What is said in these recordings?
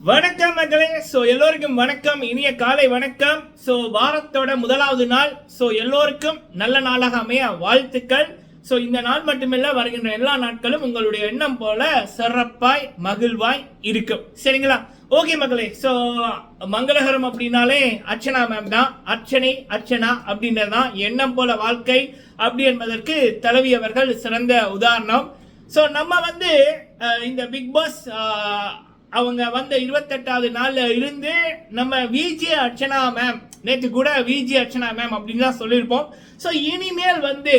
வணக்கம் மக்களே. ஸோ எல்லோருக்கும் வணக்கம். இனிய காலை வணக்கம். ஸோ வாரத்தோட முதலாவது நாள். ஸோ எல்லோருக்கும் நல்ல நாளாக அமைய வாழ்த்துக்கள். ஸோ இந்த நாள் மட்டுமில்ல வருகின்ற எல்லா நாட்களும் உங்களுடைய எண்ணம் போல சிறப்பாய் மகிழ்வாய் இருக்கும். சரிங்களா? ஓகே மக்களே. ஸோ மங்களகரம் அப்படின்னாலே அர்ச்சனா மேம் தான். அர்ச்சனை அர்ச்சனா அப்படின்றது தான் எண்ணம் போல வாழ்க்கை அப்படி என்பதற்கு தலைவி சிறந்த உதாரணம். ஸோ நம்ம வந்து இந்த பிக் பாஸ் அவங்க வந்த இருபத்தெட்டாவது நாள்ல இருந்து நம்ம விஜே அர்ச்சனா மேம் நேற்று கூட விஜே அர்ச்சனா மேம் அப்படின்னு தான் சொல்லியிருப்போம். ஸோ இனிமேல் வந்து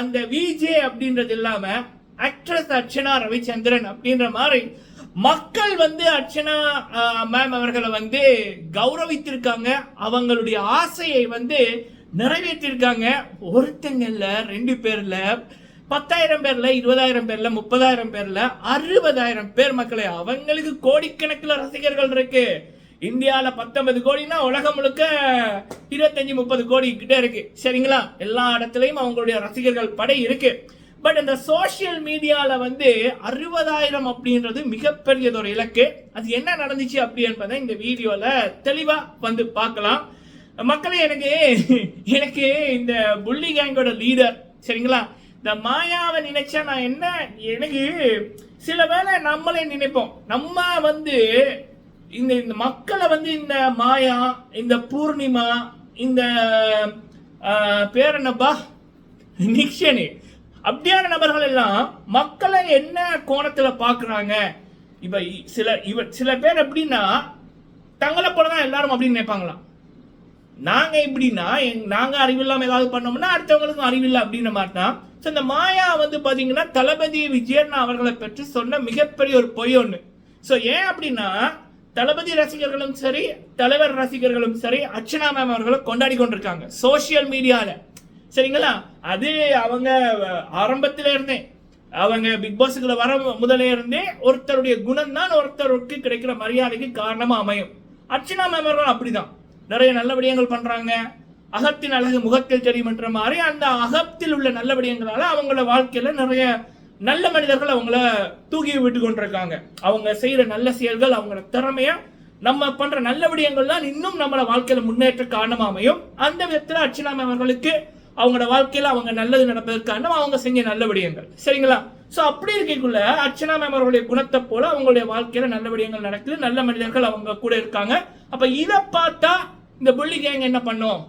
அந்த விஜே அப்படின்றது இல்லாம ஆக்ட்ரஸ் அர்ச்சனா ரவிச்சந்திரன் அப்படின்ற மாதிரி மக்கள் வந்து அர்ச்சனா மேம் அவர்களை வந்து கௌரவித்திருக்காங்க. அவங்களுடைய ஆசையை வந்து நிறைவேற்றிருக்காங்க. ஒருத்தங்கல்ல ரெண்டு பேர்ல பத்தாயிரம் பேரில் இருபதாயிரம் பேரில் முப்பதாயிரம் பேரில் அறுபதாயிரம் பேர் மக்களே அவங்களுக்கு கோடிக்கணக்கில் ரசிகர்கள் இருக்கு. இந்தியாவில் பத்தொன்பது கோடினா உலகம் முழுக்க இருபத்தஞ்சி முப்பது கோடி கிட்ட இருக்கு. சரிங்களா? எல்லா இடத்துலையும் அவங்களுடைய ரசிகர்கள் படை இருக்கு. பட் இந்த சோஷியல் மீடியாவில் வந்து அறுபதாயிரம் அப்படின்றது மிகப்பெரியதொரு இலக்கு. அது என்ன நடந்துச்சு அப்படி என்பதை இந்த வீடியோவில் தெளிவாக வந்து பார்க்கலாம். மக்களே எனக்கு எனக்கு இந்த புள்ளி கேங்கோட லீடர் சரிங்களா? இந்த மாயாவை நினைச்சா நான் என்ன? எனக்கு சில வேளை நம்மளே நினைப்போம். நம்ம வந்து இந்த இந்த மக்களை வந்து இந்த மாயா இந்த பூர்ணிமா இந்த பேர் என்னப்பா நிக்ஷனு. அப்படியான நபர்கள் எல்லாம் மக்களை என்ன கோணத்தில் பார்க்குறாங்க? இப்போ இ- சில இவ சில பேர் எப்படின்னா தங்களை போல தான் எல்லாரும் அப்படின்னு நினைப்பாங்களாம். நாங்கள் எப்படின்னா எங்- நாங்கள் அறிவில்லாமல் ஏதாவது பண்ணோம்னா அடுத்தவங்களுக்கும் அறிவில்லை அப்படின்ற மாதிரி தான் ஸோ இந்த மாயா வந்து பார்த்தீங்கன்னா தளபதி விஜயன் அவர்களை பற்றி சொன்ன மிகப்பெரிய ஒரு பொய் ஒன்று ஸோ ஏன் அப்படின்னா தளபதி ரசிகர்களும் சரி தலைவர் ரசிகர்களும் சரி அர்ச்சனா மேம் அவர்களை கொண்டாடி கொண்டிருக்காங்க சோஷியல் மீடியாவில் சரிங்களா? அது அவங்க ஆரம்பத்தில் இருந்தே. அவங்க பிக் பாஸுக்குள்ள வர முதலே இருந்தே ஒருத்தருடைய குணம் தான் ஒருத்தருக்கு கிடைக்கிற மரியாதைக்கு காரணமாக அமையும். அர்ச்சனா மேம் அவர்கள் அப்படிதான். நிறைய நல்ல விடயங்கள் பண்ணுறாங்க அகத்தின் அழகு முகத்தில் தெரியும்ன்ற மாதிரி அந்த அகத்தில் உள்ள நல்ல விடயங்களால அவங்களோட வாழ்க்கையில் நிறைய நல்ல மனிதர்கள் அவங்கள தூக்கி விட்டு கொண்டிருக்காங்க. அவங்க செய்கிற நல்ல செயல்கள் அவங்களோட திறமையை நம்ம பண்ற நல்ல விடயங்கள் தான் இன்னும் நம்மளோட வாழ்க்கையில முன்னேற்ற காரணமா அமையும். அந்த விதத்தில் அர்ச்சனா அவர்களுக்கு அவங்களோட வாழ்க்கையில அவங்க நல்லது நடப்பதற்கான அவங்க செஞ்ச நல்ல விடயங்கள். சரிங்களா? ஸோ அப்படி இருக்கக்குள்ள அர்ச்சனா மேம் அவர்களுடைய குணத்தை போல அவங்களுடைய வாழ்க்கையில நல்ல விடயங்கள் நடக்குது. நல்ல மனிதர்கள் அவங்க கூட இருக்காங்க. அப்ப இதை பார்த்தா இந்த புள்ளி கேங் என்ன பண்ணும்?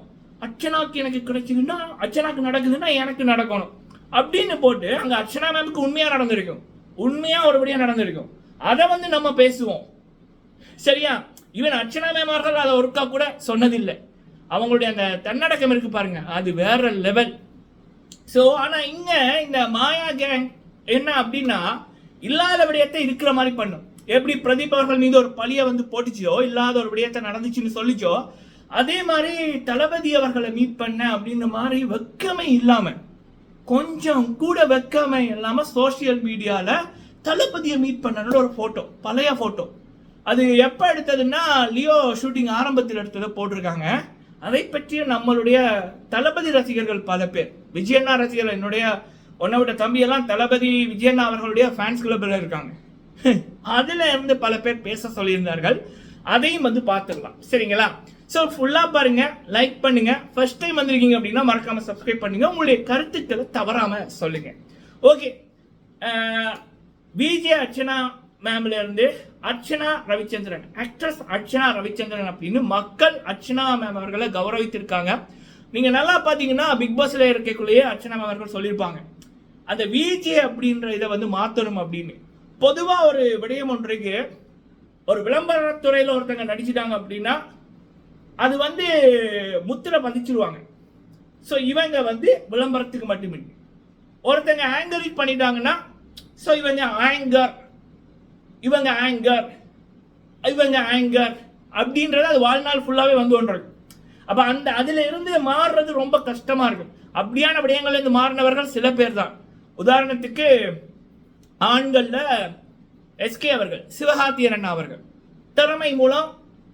அர்ச்சனாக்கு எனக்கு கிடைச்சதுன்னா அர்ச்சனாக்கு நடக்குதுன்னா எனக்கு நடக்கணும். அப்படின்னு போட்டு அங்கே அர்ச்சனா மேமுக்கு உண்மையாக நடந்திருக்கும். உண்மையாக ஒரு நடந்திருக்கும். அதை வந்து நம்ம பேசுவோம். சரியா? ஈவன் அர்ச்சனா மேம் அவர்கள் அதை ஒருக்கா கூட சொன்னதில்லை. அவங்களுடைய அந்த தன்னடக்கம் இருக்கு பாருங்க. அது வேற லெவல் ஸோ ஆனால் இங்கே இந்த மாயா கேங் என்ன அப்படின்னா இல்லாத விடயத்தை இருக்கிற மாதிரி பண்ணும். எப்படி பிரதீப் அவர்கள் மீது ஒரு பழியை வந்து போட்டுச்சோ இல்லாத ஒரு விடயத்தை நடந்துச்சுன்னு சொல்லிச்சோ அதே மாதிரி தளபதி அவர்களை மீட் பண்ண அப்படின்ற மாதிரி வெக்கமே இல்லாம கொஞ்சம் கூட வெக்கமே இல்லாம சோஷியல் மீடியால தளபதியை மீட் பண்ண ஒரு போட்டோ பழைய போட்டோ அது எப்ப எடுத்ததுன்னா லியோ ஷூட்டிங் ஆரம்பத்தில் எடுத்ததை போட்டிருக்காங்க. அதை பற்றிய நம்மளுடைய தளபதி ரசிகர்கள் பல பேர். விஜயண்ணா ரசிகர்கள் என்னுடைய உன்னை விட்ட தம்பியெல்லாம் தளபதி விஜயண்ணா அவர்களுடைய ஃபேன்ஸ் கிளப்ல இருக்காங்க. அதுல இருந்து பல பேர் பேச சொல்லியிருந்தார்கள். அதையும் வந்து பார்த்துடலாம். சரிங்களா? ஸோ ஃபுல்லாக பாருங்க லைக் பண்ணுங்க. ஃபர்ஸ்ட் டைம் வந்திருக்கீங்க அப்படின்னா மறக்காம சப்ஸ்கிரைப் பண்ணுங்க. உங்களுடைய கருத்துக்களை தவறாமல் சொல்லுங்க. ஓகே விஜே அர்ச்சனா மேம்ல இருந்து அர்ச்சனா ரவிச்சந்திரன் ஆக்ட்ரஸ் அர்ச்சனா ரவிச்சந்திரன் அப்படின்னு மக்கள் அர்ச்சனா மேம் அவர்களை கௌரவித்திருக்காங்க. நீங்க நல்லா பாத்தீங்கன்னா பிக் பாஸ்ல இருக்கக்குள்ளேயே அர்ச்சனா மேம் அவர்கள் சொல்லியிருப்பாங்க. அந்த விஜே அப்படின்ற இதை வந்து மாத்தணும் அப்படின்னு. பொதுவா ஒரு விடயம் ஒன்றைக்கு ஒரு விளம்பரத்துறையில் ஒருத்தங்க நடிச்சிட்டாங்க அப்படின்னா அது வந்து முத்திரை பதிச்சிருவாங்க. ஸோ இவங்க வந்து விளம்பரத்துக்கு மட்டுமில்லை. ஒருத்தங்க ஆங்கரிங் பண்ணிட்டாங்கன்னா ஸோ இவங்க ஆங்கர் இவங்க ஆங்கர் இவங்க ஆங்கர் அப்படின்றது அது வாழ்நாள் ஃபுல்லாகவே வந்து ஒன்றது அப்போ அந்த அதில் இருந்து மாறுறது ரொம்ப கஷ்டமாக இருக்கும். அப்படியான விடயங்கள்லேருந்து மாறினவர்கள் சில பேர் தான் உதாரணத்துக்கு ஆண்களில் எஸ்கே அவர்கள் சிவகார்த்தியன் அண்ணா அவர்கள். திறமை மூலம்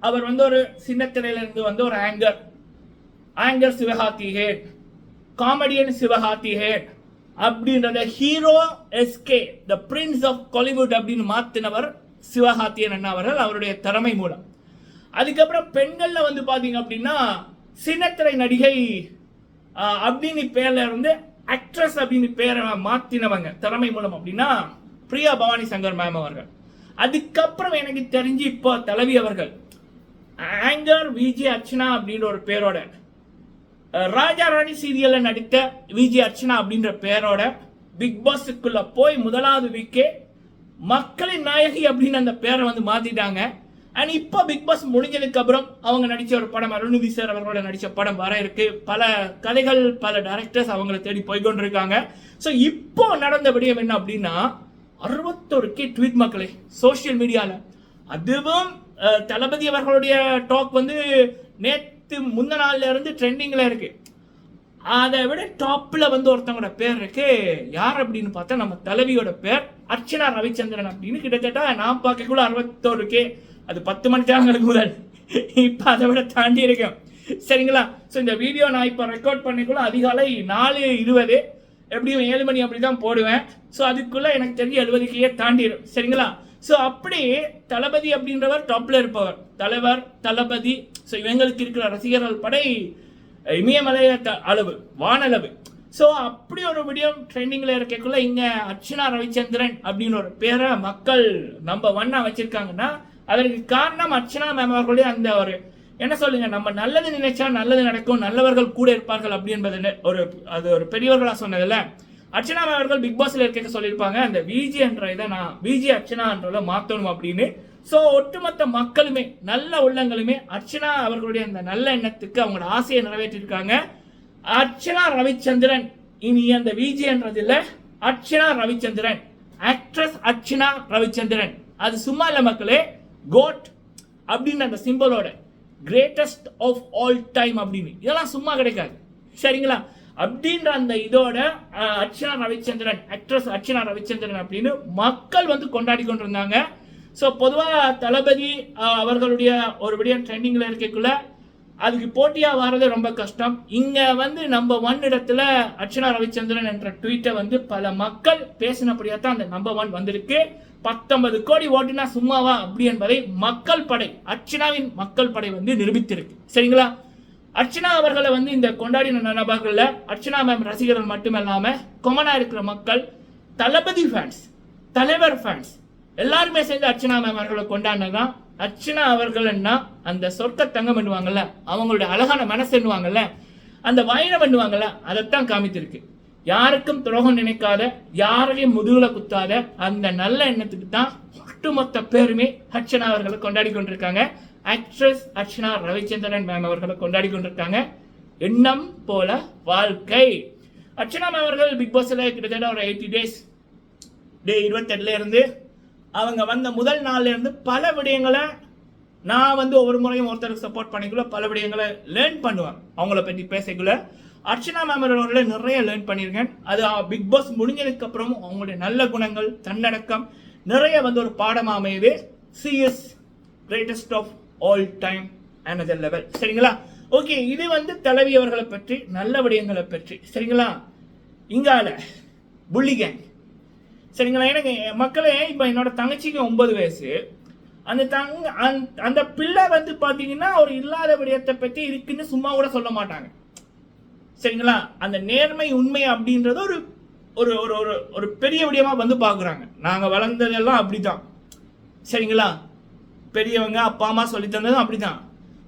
அவர் வந்து ஒரு சின்னத்திரையிலிருந்து வந்து ஒரு anchor anchor Sivakarthikeyan comedian Sivakarthikeyan அப்படின்றத hero SK the prince of Kollywood அப்படின்னு மாத்தினவர் சிவகாத்தியன் அண்ணா அவர்கள் அவருடைய திறமை மூலம். அதுக்கப்புறம் பெண்களில் வந்து பார்த்தீங்க அப்படின்னா சின்னத்திரை நடிகை அப்படின்னு பேரில் இருந்து ஆக்ட்ரஸ் அப்படின்னு பேரை மாத்தினவங்க திறமை மூலம் அப்படின்னா பிரியா பவானி சங்கர் மேம் அவர்கள். அதுக்கப்புறம் எனக்கு தெரிஞ்சு இப்போ தலைவி அவர்கள். ஆங்கர் விஜி அர்ச்சனா அப்படின்ற ஒரு பேரோட ராஜா ராணி சீரியலில் நடித்த விஜி அர்ச்சனா அப்படின்ற பேரோட பிக் பாஸுக்குள்ள போய் முதலாவது வீக்கே மக்களின் நாயகி அப்படின்னு அந்த பேரை வந்து மாத்திட்டாங்க. அண்ட் இப்போ பிக் பாஸ் முடிஞ்சதுக்கு அப்புறம் அவங்க நடித்த ஒரு படம் அருள்நிதி சார் அவர்களோட நடித்த படம் வர இருக்கு. பல கதைகள் பல டைரக்டர்ஸ் அவங்களை தேடி போய்கொண்டிருக்காங்க ஸோ இப்போ நடந்த விடயம் என்ன அப்படின்னா அறுபத்தொரு கே ட்வீட் மக்களே சோஷியல் மீடியாவில் அதுவும் தளபதி அவர்களுடைய டாக் வந்து நேற்று முந்த நாள்ல இருந்து ட்ரெண்டிங்கில் இருக்கு. அதை விட டாப்பில் வந்து ஒருத்தவங்களோட பேர் இருக்கு. யார் அப்படின்னு பார்த்தா நம்ம தலைவியோட பேர் அர்ச்சனா ரவிச்சந்திரன் அப்படின்னு. கிட்டத்தட்ட நான் பார்க்கக்குள்ள அறுபத்தோரு கே. அது பத்து மணி நேரங்களுக்கு முதல். இப்போ அதை விட தாண்டி இருக்கேன். சரிங்களா? ஸோ இந்த வீடியோ நான் இப்போ ரெக்கார்ட் பண்ணிக்குள்ள அதிகாலை நாலு இருபது. எப்படியும் ஏழு மணி அப்படி தான் போடுவேன். ஸோ அதுக்குள்ளே எனக்கு தெரிஞ்சு எழுபதுக்கையே தாண்டிடும். சரிங்களா? ஸோ அப்படி தளபதி அப்படின்றவர் டாப்பில் இருப்பவர். தலைவர் தளபதி. ஸோ இவங்களுக்கு இருக்கிற ரசிகர்கள் படை இமயமலைய த- அளவு வானளவு. ஸோ அப்படி ஒரு விடியம் ட்ரெண்டிங்கில் இருக்கக்குள்ள இங்கே அர்ச்சனா ரவிச்சந்திரன் அப்படின்னு ஒரு பேரை மக்கள் நம்ம ஒன்னா வச்சிருக்காங்கன்னா அதற்கு காரணம் அர்ச்சனா மேம் அவர்களுடைய அந்த ஒரு என்ன சொல்லுங்க நம்ம நல்லது நினைச்சா நல்லது நடக்கும் நல்லவர்கள் கூட இருப்பார்கள் அப்படி என்பது ஒரு அது ஒரு பெரியவர்களாக சொன்னதில்லை. அர்ச்சனா மேம் அவர்கள் பிக் பாஸ்ல இருக்க சொல்லியிருப்பாங்க. அந்த விஜி என்ற இதை நான் விஜி அர்ச்சனான்றத மாத்தணும் அப்படின்னு. ஸோ ஒட்டுமொத்த மக்களுமே நல்ல உள்ளங்களுமே அர்ச்சனா அவர்களுடைய அந்த நல்ல எண்ணத்துக்கு அவங்களோட ஆசையை நிறைவேற்றிருக்காங்க அர்ச்சனா ரவிச்சந்திரன் இனி அந்த விஜி இல்லை அர்ச்சனா ரவிச்சந்திரன் ஆக்ட்ரஸ் அர்ச்சனா ரவிச்சந்திரன். அது சும்மா இல்லை மக்களே கோட் அப்படின்னு அந்த சிம்பலோட கிரேட்டஸ்ட் ஆஃப் ஆல் டைம் அப்படின்னு. இதெல்லாம் சும்மா கிடைக்காது. சரிங்களா? அப்படின்ற அந்த இதோட அர்ச்சனா ரவிச்சந்திரன் ஆக்ட்ரஸ் அர்ச்சனா ரவிச்சந்திரன் அப்படின்னு மக்கள் வந்து கொண்டாடி கொண்டிருந்தாங்க. ஸோ பொதுவாக தளபதி அவர்களுடைய ஒரு விடியம் ட்ரெண்டிங்கில் இருக்கக்குள்ள அதுக்கு போட்டியாக வர்றது ரொம்ப கஷ்டம். இங்கே வந்து நம்ம ஒன் இடத்துல அர்ச்சனா ரவிச்சந்திரன் என்ற ட்வீட்டை வந்து பல மக்கள் பேசினபடியாக தான் அந்த நம்பர் ஒன் வந்திருக்கு. பத்தொன்பது கோடி ஓட்டுனா சும்மாவா? அப்படி என்பதை மக்கள் படை அர்ச்சனாவின் மக்கள் படை வந்து நிரூபித்திருக்கு. சரிங்களா? அர்ச்சனா அவர்களை வந்து இந்த கொண்டாடின நண்பர்களில் அர்ச்சனா மேம் ரசிகர்கள் மட்டுமில்லாமல் கொமனாக இருக்கிற மக்கள் தளபதி ஃபேன்ஸ் தலைவர் ஃபேன்ஸ் எல்லாருமே சேர்ந்து அர்ச்சனா மேம் அவர்களை கொண்டாடினா அர்ச்சனா அவர்கள்னா அந்த சொர்க்க தங்கம் பண்ணுவாங்கல்ல அவங்களுடைய அழகான மனசு என்னுவாங்கல்ல அந்த வைரம் பண்ணுவாங்கல்ல அதைத்தான் காமித்திருக்கு. யாருக்கும் துரோகம் நினைக்காத யாரையும் முதுகுல குத்தாத அந்த நல்ல எண்ணத்துக்கு தான் ஒட்டுமொத்த பேருமே அர்ச்சனா அவர்களை கொண்டாடி கொண்டிருக்காங்க. ஆக்ட்ரஸ் அர்ச்சனா ரவிச்சந்திரன் மேம் அவர்களை கொண்டாடி கொண்டிருக்காங்க. எண்ணம் போல வாழ்க்கை. அர்ச்சனா மேம் அவர்கள் பிக் பாஸ்ல கிட்டத்தட்ட ஒரு எயிட்டி டேஸ் டே இருபத்தெட்டுல இருந்து அவங்க வந்த முதல் நாள்ல இருந்து பல விடயங்களை நான் வந்து ஒவ்வொரு முறையும் ஒருத்தருக்கு சப்போர்ட் பண்ணிக்குள்ள பல விடயங்களை லேர்ன் பண்ணுவேன். அவங்கள பற்றி பேசக்குள்ள அர்ச்சனா மேம் அவர்களை நிறைய லேர்ன் பண்ணியிருக்கேன். அது பிக் பாஸ் முடிஞ்சதுக்கு அப்புறமும் அவங்களுடைய நல்ல குணங்கள் தன்னடக்கம் நிறைய வந்து ஒரு பாடமாக அமையுது CS greatest of all time another level சரிங்களா? ஓகே இது வந்து தலைவி அவர்களை பற்றி நல்ல விடயங்களை பற்றி. சரிங்களா? இங்கால புள்ளிகேங் சரிங்களா? எனக்கு மக்களே இப்போ என்னோட தங்கச்சிக்கு ஒன்பது வயசு. அந்த தங்க அந்த- அந்த பிள்ளை வந்து பார்த்தீங்கன்னா ஒரு இல்லாத விடயத்தை பற்றி இருக்குன்னு சும்மா கூட சொல்ல மாட்டாங்க. சரிங்களா? அந்த நேர்மை உண்மை அப்படின்றது ஒரு ஒரு ஒரு ஒரு ஒரு பெரிய விடயமா வந்து பார்க்குறாங்க நாங்கள் வளர்ந்ததெல்லாம் அப்படிதான். சரிங்களா? பெரியவங்க அப்பா அம்மா சொல்லி தந்ததும் அப்படிதான்.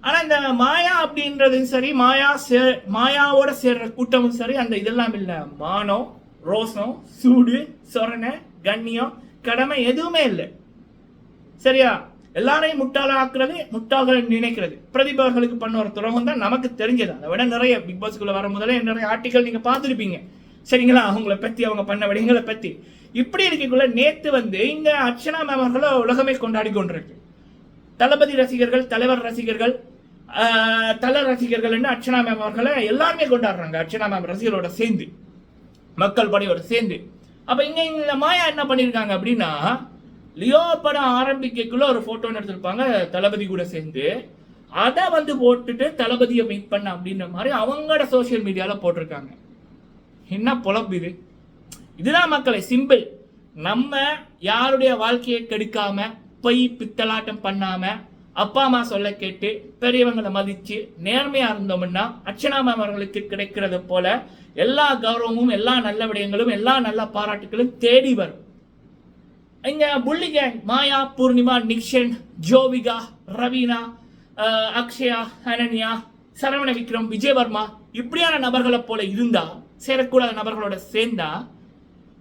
ஆனா இந்த மாயா அப்படின்றதும் சரி மாயா சே மாயாவோட சேர்ற கூட்டமும் சரி அந்த இதெல்லாம் இல்லை. மானம் ரோசம் சூடு சொரணை கண்ணியம் கடமை எதுவுமே இல்லை. சரியா? எல்லாரையும் முட்டாளாக்குறது முட்டாள்கள் நினைக்கிறது. பிரதிபர்களுக்கு பண்ண ஒரு துரோகம் தான் நமக்கு தெரிஞ்சது. அதை விட நிறைய பிக் பாஸ்க்குள்ள வர முதல்ல நிறைய ஆர்டிக்கல் நீங்க பார்த்துருப்பீங்க. சரிங்களா? அவங்கள பத்தி அவங்க பண்ண விடங்களை பத்தி. இப்படி இருக்கக்குள்ள நேத்து வந்து இந்த அர்ச்சனா மேம் அவர்களை உலகமே கொண்டாடி கொண்டிருக்கு. தளபதி ரசிகர்கள் தலைவர் ரசிகர்கள் தல ரசிகர்கள் அர்ச்சனா மேம் அவர்களை எல்லாருமே கொண்டாடுறாங்க. அர்ச்சனா மேம் ரசிகர்களோட சேர்ந்து மக்கள் படையோட சேர்ந்து. அப்ப இங்க இந்த மாயா என்ன பண்ணிருக்காங்க அப்படின்னா லியோ படம் ஆரம்பிக்கக்குள்ள ஒரு போட்டோ எடுத்திருப்பாங்க தளபதி கூட சேர்ந்து. அதை வந்து போட்டுட்டு தளபதியை மீட் பண்ண அப்படின்ற மாதிரி அவங்களோட சோஷியல் மீடியாவில் போட்டிருக்காங்க. என்ன பொழப்பு இது? இதுதான் மக்களை சிம்பிள் நம்ம யாருடைய வாழ்க்கையை கெடுக்காமல் பொய் பித்தலாட்டம் பண்ணாம அப்பா அம்மா சொல்ல கேட்டு பெரியவங்களை மதித்து நேர்மையாக இருந்தோம்னா அர்ச்சனா அவர்களுக்கு கிடைக்கிறது போல எல்லா கௌரவமும் எல்லா நல்ல விடயங்களும் எல்லா நல்ல பாராட்டுகளும் தேடி வரும். இங்கே புள்ளி கேங் மாயா பூர்ணிமா நிக்ஷன் ஜோவிகா ரவீனா அக்ஷயா அனன்யா சரவண விக்ரம் விஜயவர்மா இப்படியான நபர்களை போல இருந்தா சேரக்கூடாத நபர்களோட சேர்ந்தா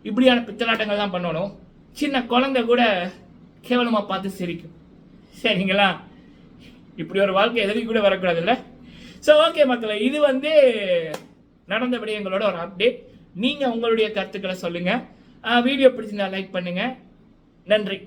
இப்படியான பித்தலாட்டங்கள் தான் பண்ணணும். சின்ன குழந்தை கூட கேவலமாக பார்த்து சிரிக்கும். சரிங்களா? இப்படி ஒரு வாழ்க்கை எதிர்க்கு கூட வரக்கூடாதுல்ல? ஸோ ஓகே மக்களை இது வந்து நடந்த விடயங்களோட ஒரு அப்டேட் நீங்கள் உங்களுடைய கருத்துக்களை சொல்லுங்கள் வீடியோ பிடிச்சிருந்தா லைக் பண்ணுங்கள் நன்றி.